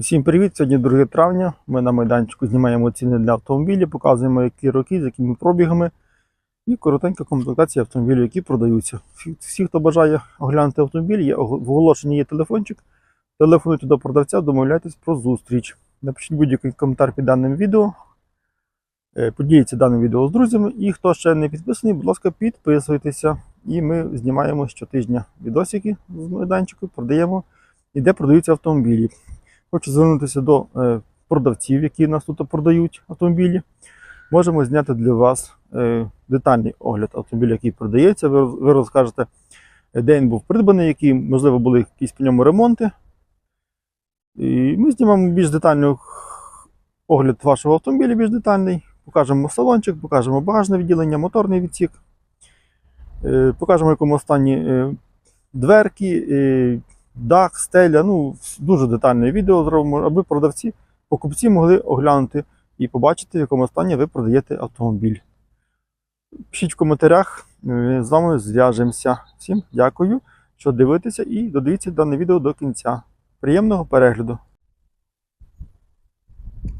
Всім привіт! Сьогодні 2 травня. Ми на майданчику знімаємо ціни для автомобілів, показуємо, які роки, з якими пробігами. І коротенька комплектація автомобілів, які продаються. Всі, хто бажає оглянути автомобіль, є, в оголошенні є телефончик. Телефонуйте до продавця, домовляйтесь про зустріч. Напишіть будь-який коментар під даним відео. Е, Поділіться даним відео з друзями. І хто ще не підписаний, будь ласка, підписуйтеся. І ми знімаємо щотижня відосики з майданчику, продаємо і де продаються автомобілі. Хочу звернутися до е, продавців, які нас тут продають автомобілі. Можемо зняти для вас е, детальний огляд автомобіля, який продається. Ви, розкажете, е, де він був придбаний, які, можливо, були якісь по ньому ремонти. І ми знімемо більш детальний огляд вашого автомобіля, більш детальний. Покажемо салончик, покажемо багажне відділення, моторний відсік. Покажемо, якому стані е, дверки, дах, стеля. Ну, дуже детальне відео зробимо, аби продавці, покупці могли оглянути і побачити, в якому стані ви продаєте автомобіль. Пишіть в коментарях, з вами зв'яжемося. Всім дякую, що дивитеся і додивіться дане відео до кінця. Приємного перегляду.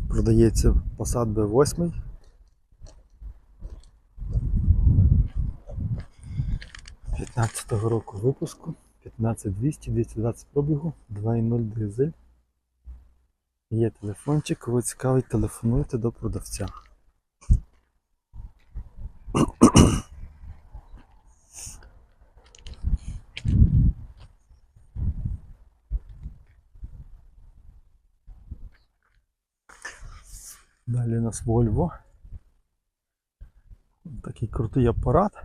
Продається Passat B8. го року випуску. 15200, 220 пробігу, 2.0 дизель. Є телефончик, кого цікавить, телефонуйте до продавця. Далі у нас Volvo. Такий крутий апарат.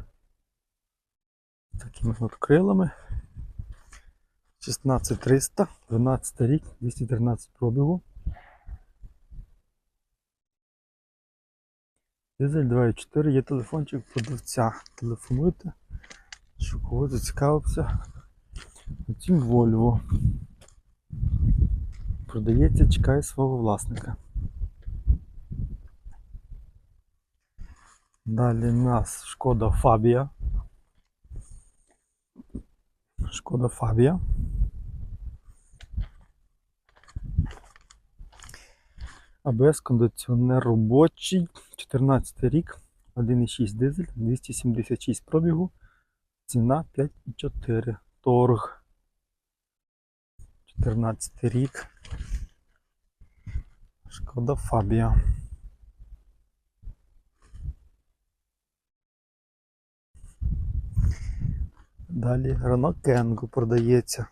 Такими от крилами. 16300, 12 рік, 213 пробігу. Дизель 2.4, є телефончик продавця. Телефонуйте, що кого зацікавився. Потім Volvo. Продається, чекає свого власника. Далі у нас шкода Фабія. Шкода Фабія. АБС кондиціонер робочий. 14 рік, 1,6 дизель, 276 пробігу. Ціна 5,4. Торг. 14 рік. Шкода Фабія. Далі Renault Kangoo продається.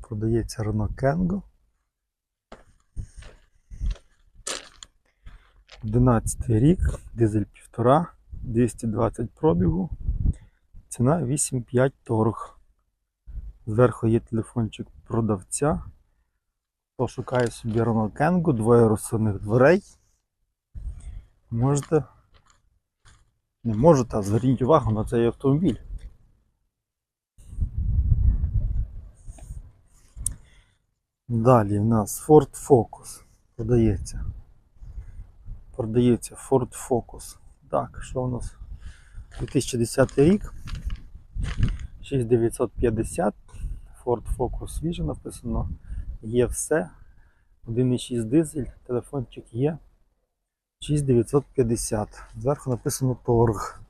Продається Renault Kangoo. 11 рік, дизель 1,5, 220 пробігу. Ціна 8,5 торг. Зверху є телефончик продавця. Хто шукає собі Renault Kangoo, двоє розсувних дверей. Можете не можете, а зверніть увагу на цей автомобіль. Далі в нас Ford Focus продається. Продається Ford Focus. Так, що у нас? 2010 рік. 6950. Ford Focus Vision написано. Є все. 1,6 дизель, телефончик є. 6950. Зверху написано торг.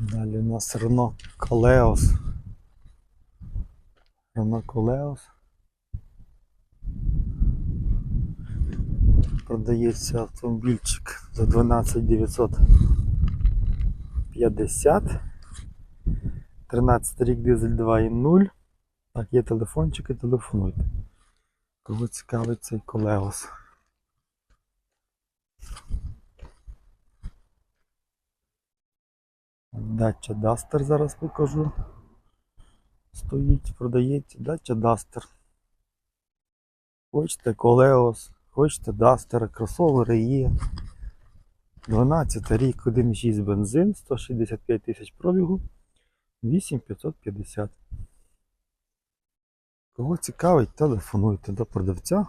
Далі у нас Renault Koleos. Renault Koleos. Продається автомобільчик за 12950. 13 рік дизель 2.0. Так, є телефончики, телефонуйте. Кого цікавить цей Колеос. Дача Дастер зараз покажу. Стоїть, продається дача Дастер. Хочете Колеос, хочете Дастер, кросовери є. 12 рік, 1,6 бензин, 165 тисяч пробігу. 8550. Кого цікавить, телефонуйте до продавця.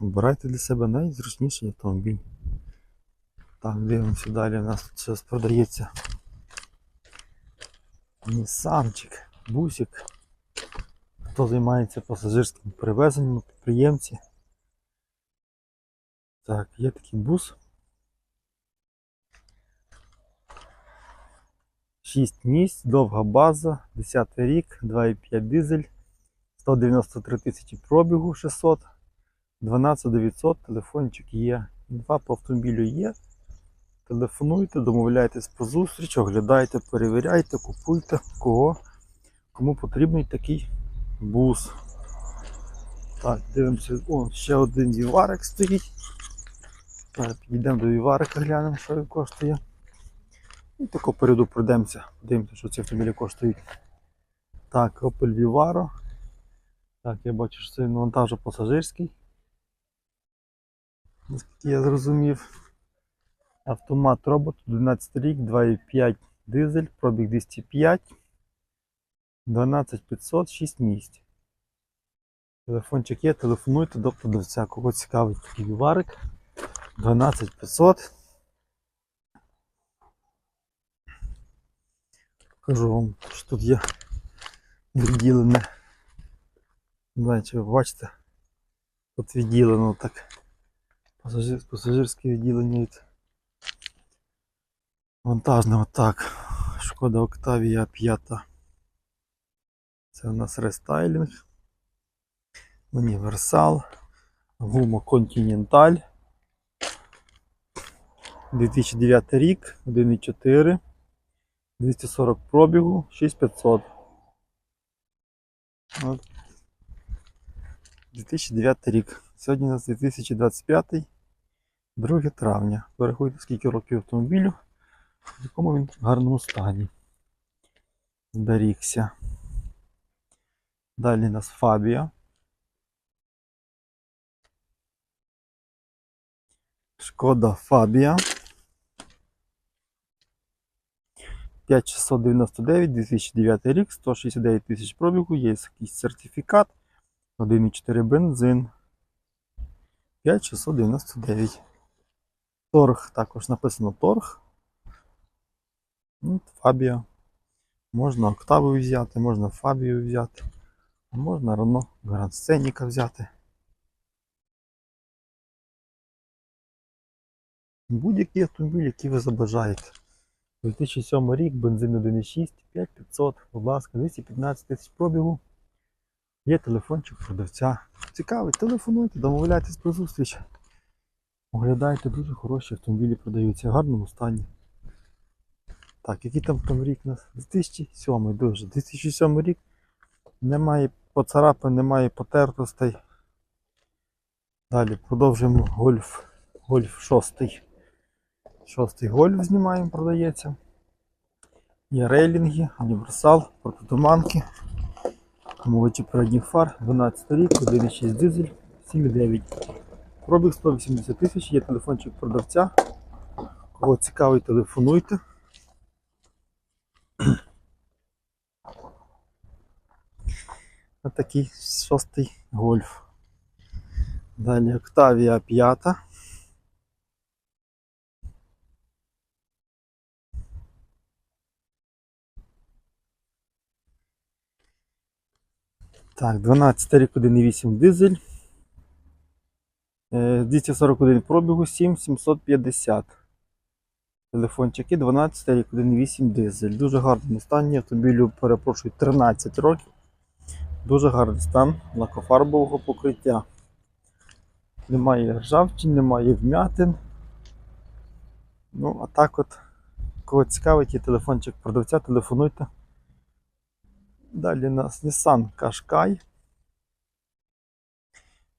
Обирайте для себе найзручніший автомобіль. Так, дивимося далі. У нас тут щось продається. Нісанчик, бусик. Хто займається пасажирським перевезенням, підприємці. Так, є такий бус. 6 місць, довга база, 10 рік, 2,5 дизель, 193 тисячі пробігу 600, 12 900, телефончик є. Інфа по автомобілю є. Телефонуйте, домовляйтесь про зустріч, оглядайте, перевіряйте, купуйте, кого, кому потрібний такий бус. Так, дивимося, о, ще один віварик стоїть. Так, підійдемо до віварика, глянемо, що він коштує. І тако перейду пройдемося, подивимося, що ці автомобілі коштують. Так, Opel Vivaro. Так, я бачу, що це вантажо-пасажирський. Наскільки я зрозумів. Автомат робот 11 рік, 2,5 дизель, пробіг 205, 12500, 6 місць. Телефончик є, телефонуйте до продавця, кого цікавить такий віварик. 12500. Покажу вам, що тут є відділене. Чи ви бачите. Тут відділено так. Пасажирське відділення від вантажне отак. Шкода Октавія 5. Це у нас рестайлінг. Універсал. Гума Continental. 2009 рік, 1,4. 240 пробігу, 6500. От. 2009 рік. Сьогодні у нас 2025, 2 травня. Порахуйте, скільки років автомобілю, в якому він в гарному стані. Зберігся. Далі у нас Фабія. Шкода Фабія. 5699, 2009 рік, 169 тисяч пробігу, є якийсь сертифікат, 1,4 бензин. 5699. Торг, також написано торг. От, Фабія. Можна Октаву взяти, можна Фабію взяти, а можна Рено Гранд Сценіка взяти. Будь-який автомобіль, який ви забажаєте. 2007 рік, бензин 1,6, 5500, будь ласка, 215 тисяч пробігу. Є телефончик продавця. Цікавий, телефонуйте, домовляйтесь про зустріч. Оглядайте, дуже хороші автомобілі продаються в гарному стані. Так, який там там рік у нас? 2007 дуже. 2007 рік. Немає поцарапин, немає потертостей. Далі продовжуємо гольф. Гольф 6. Шостий гольф знімаємо, продається. Є рейлінги, універсал, протитуманки. Омовичі передніх фар, 12 рік, 1,6 дизель, 7,9. Пробіг 180 тисяч, є телефончик продавця. Кого цікавий, телефонуйте. Такий шостий гольф. Далі Октавія 5. Так, 12 рік 1,8 дизель. Е, 241 пробігу, 7750. Телефончики 12 рік 1,8 дизель. Дуже гарний стані. Автомобілю, перепрошую, 13 років. Дуже гарний стан лакофарбового покриття. Немає ржавчин, немає вмятин. Ну, а так от, кого цікавить, є телефончик продавця, телефонуйте. Далі у нас Nissan Qashqai.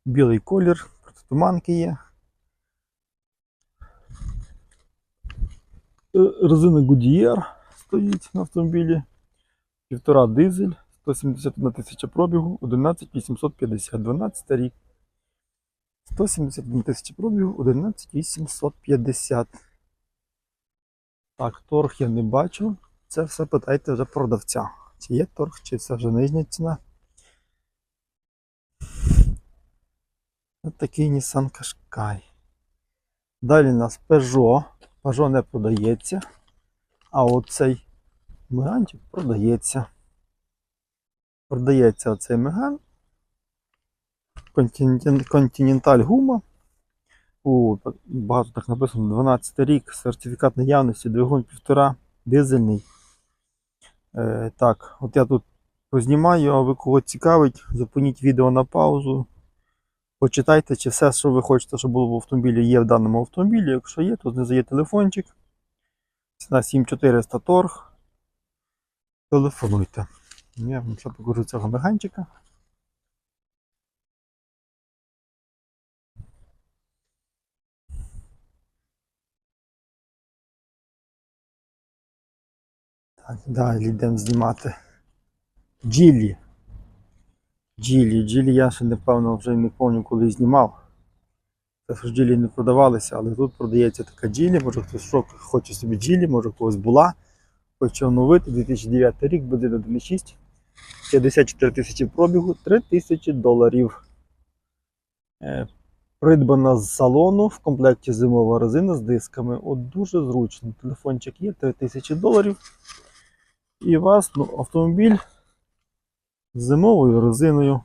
Білий колір, протитуманки є. Резина Goodyear стоїть на автомобілі. Півтора дизель, 171 тисяча пробігу, 11850, 12 рік. 171 тисяча пробігу, 11850. Так, торг я не бачу. Це все питайте вже продавця. Чи є торг, чи це вже нижня ціна. Ось такий Nissan Qashqai. Далі у нас Peugeot Peugeot не продається. А оцей меганчик продається. Продається оцей меган. Континенталь, гума. О, багато так написано. 12 рік, сертифікат наявності, двигун 1,5, дизельний. Е, так, от я тут познімаю, а ви кого цікавить, зупиніть відео на паузу. Почитайте, чи все, що ви хочете, щоб було в автомобілі, є в даному автомобілі. Якщо є, то знизу є телефончик. Ціна 7400 торг. Телефонуйте. Я вам ще покажу цього меганчика. Так, далі йдемо знімати. Джилі. Джилі. Джилі я ще напевно вже не пам'ятаю, коли знімав. Це ж джилі не продавалися, але тут продається така джилі. Може хтось шок хоче собі джилі, може когось була. Хоче оновити 2009 рік, бензин 1.6. 54 тисячі пробігу, 3 тисячі доларів. Е, Придбана з салону в комплекті зимова резина з дисками. От дуже зручно. Телефончик є 3 тисячі доларів. І у вас ну, автомобіль з зимовою резиною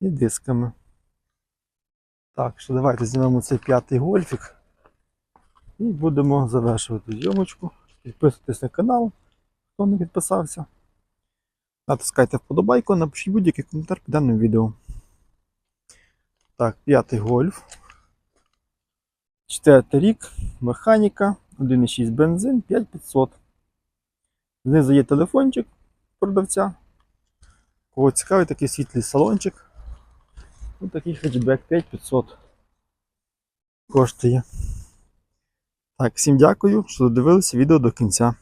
і дисками. Так, що давайте знімемо цей п'ятий гольфік і будемо завершувати зйомочку. Підписуйтесь на канал, хто не підписався. Натискайте вподобайку, напишіть будь-який коментар під даним відео. Так, п'ятий гольф. Четвертий рік, механіка, 1,6 бензин, 5500. Знизу є телефончик продавця. Кого цікавий такий світлий салончик. Ось такий хетчбек 5500 коштує. Так, всім дякую, що додивилися відео до кінця.